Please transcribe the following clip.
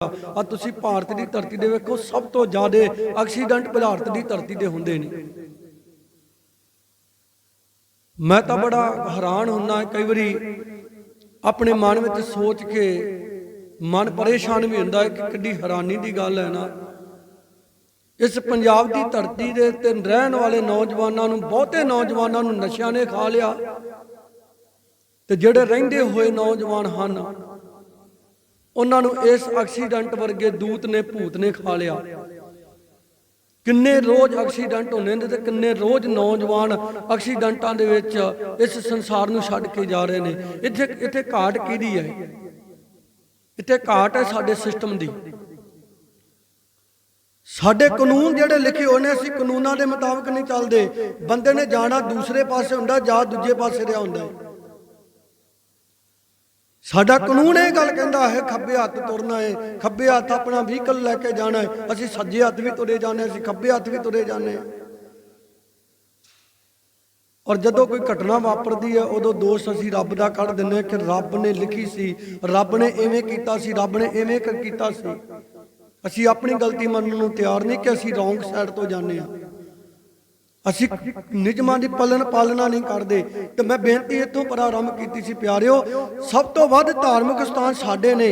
ਆ ਤੁਸੀਂ ਭਾਰਤ ਦੀ ਧਰਤੀ ਦੇ ਵੇਖੋ, ਸਭ ਤੋਂ ਜ਼ਿਆਦਾ ਐਕਸੀਡੈਂਟ ਭਾਰਤ ਦੀ ਧਰਤੀ ਤੇ ਹੁੰਦੇ ਨੇ। ਮੈਂ ਤਾਂ ਬੜਾ ਹੈਰਾਨ ਹੁੰਦਾ, ਕਈ ਵਾਰੀ ਆਪਣੇ ਮਨ ਵਿੱਚ ਸੋਚ ਕੇ ਮਨ ਪਰੇਸ਼ਾਨ ਵੀ ਹੁੰਦਾ ਹੈ ਕਿ ਕਿੱਡੀ ਹੈਰਾਨੀ ਦੀ ਗੱਲ ਹੈ ਨਾ। ਇਸ ਪੰਜਾਬ ਦੀ ਧਰਤੀ ਦੇ ਤੇ ਰਹਿਣ ਵਾਲੇ ਨੌਜਵਾਨਾਂ ਨੂੰ, ਬਹੁਤੇ ਨੌਜਵਾਨਾਂ ਨੂੰ ਨਸ਼ਿਆਂ ਨੇ ਖਾ ਲਿਆ। ਤੇ ਜਿਹੜੇ ਰਹਿੰਦੇ ਹੋਏ ਨੌਜਵਾਨ ਹਨ ਉਹਨਾਂ ਨੂੰ ਇਸ ਐਕਸੀਡੈਂਟ ਵਰਗੇ ਦੂਤ ਨੇ, ਭੂਤ ਨੇ ਖਾ ਲਿਆ। ਕਿੰਨੇ ਰੋਜ਼ ਐਕਸੀਡੈਂਟ ਹੁੰਦੇ ਨੇ ਤੇ ਕਿੰਨੇ ਰੋਜ਼ ਨੌਜਵਾਨ ਐਕਸੀਡੈਂਟਾਂ ਦੇ ਵਿੱਚ ਇਸ ਸੰਸਾਰ ਨੂੰ ਛੱਡ ਕੇ ਜਾ ਰਹੇ ਨੇ। ਇੱਥੇ ਇੱਥੇ ਘਾਟ ਕਿਹਦੀ ਹੈ? ਇੱਥੇ ਘਾਟ ਹੈ ਸਾਡੇ ਸਿਸਟਮ ਦੀ। ਸਾਡੇ ਕਾਨੂੰਨ ਜਿਹੜੇ ਲਿਖੇ ਹੋਏ ਨੇ, ਅਸੀਂ ਕਾਨੂੰਨਾਂ ਦੇ ਮੁਤਾਬਕ ਨਹੀਂ ਚੱਲਦੇ। ਬੰਦੇ ਨੇ ਜਾਣਾ ਦੂਸਰੇ ਪਾਸੇ ਹੁੰਦਾ ਜਾਂ ਦੂਜੇ ਪਾਸੇ ਰਿਹਾ ਹੁੰਦਾ। ਸਾਡਾ ਕਾਨੂੰਨ ਇਹ ਗੱਲ ਕਹਿੰਦਾ ਹੈ ਖੱਬੇ ਹੱਥ ਤੁਰਨਾ ਹੈ ਖੱਬੇ ਹੱਥ ਆਪਣਾ ਵਹੀਕਲ ਲੈ ਕੇ ਜਾਣਾ ਹੈ। ਅਸੀਂ ਸੱਜੇ ਹੱਥ ਵੀ ਤੁਰੇ ਜਾਂਦੇ ਅਸੀਂ ਖੱਬੇ ਹੱਥ ਵੀ ਤੁਰੇ ਜਾਂਦੇ ਔਰ ਜਦੋਂ ਕੋਈ ਘਟਨਾ ਵਾਪਰਦੀ ਹੈ ਉਦੋਂ ਦੋਸ਼ ਅਸੀਂ ਰੱਬ ਦਾ ਕੱਢ ਦਿੰਦੇ ਕਿ ਰੱਬ ਨੇ ਲਿਖੀ ਸੀ ਰੱਬ ਨੇ ਐਵੇਂ ਕੀਤਾ ਸੀ ਰੱਬ ਨੇ ਐਵੇਂ ਕਰ ਕੀਤਾ ਸੀ। ਅਸੀਂ ਆਪਣੀ ਗਲਤੀ ਮੰਨਣ ਨੂੰ ਤਿਆਰ ਨਹੀਂ ਕਿ ਅਸੀਂ ਰੋਂਗ ਸਾਈਡ ਤੋਂ ਜਾਂਦੇ ਹਾਂ। ਅਸੀਂ ਨਿਯਮਾਂ ਦੀ ਪਾਲਣ ਪਾਲਣਾ ਨਹੀਂ ਕਰਦੇ। ਤੇ ਮੈਂ ਬੇਨਤੀ ਇੱਥੋਂ ਪ੍ਰਾਰੰਭ ਕੀਤੀ ਸੀ, ਪਿਆਰਿਓ, ਸਭ ਤੋਂ ਵੱਧ ਧਾਰਮਿਕ ਸਥਾਨ ਸਾਡੇ ਨੇ।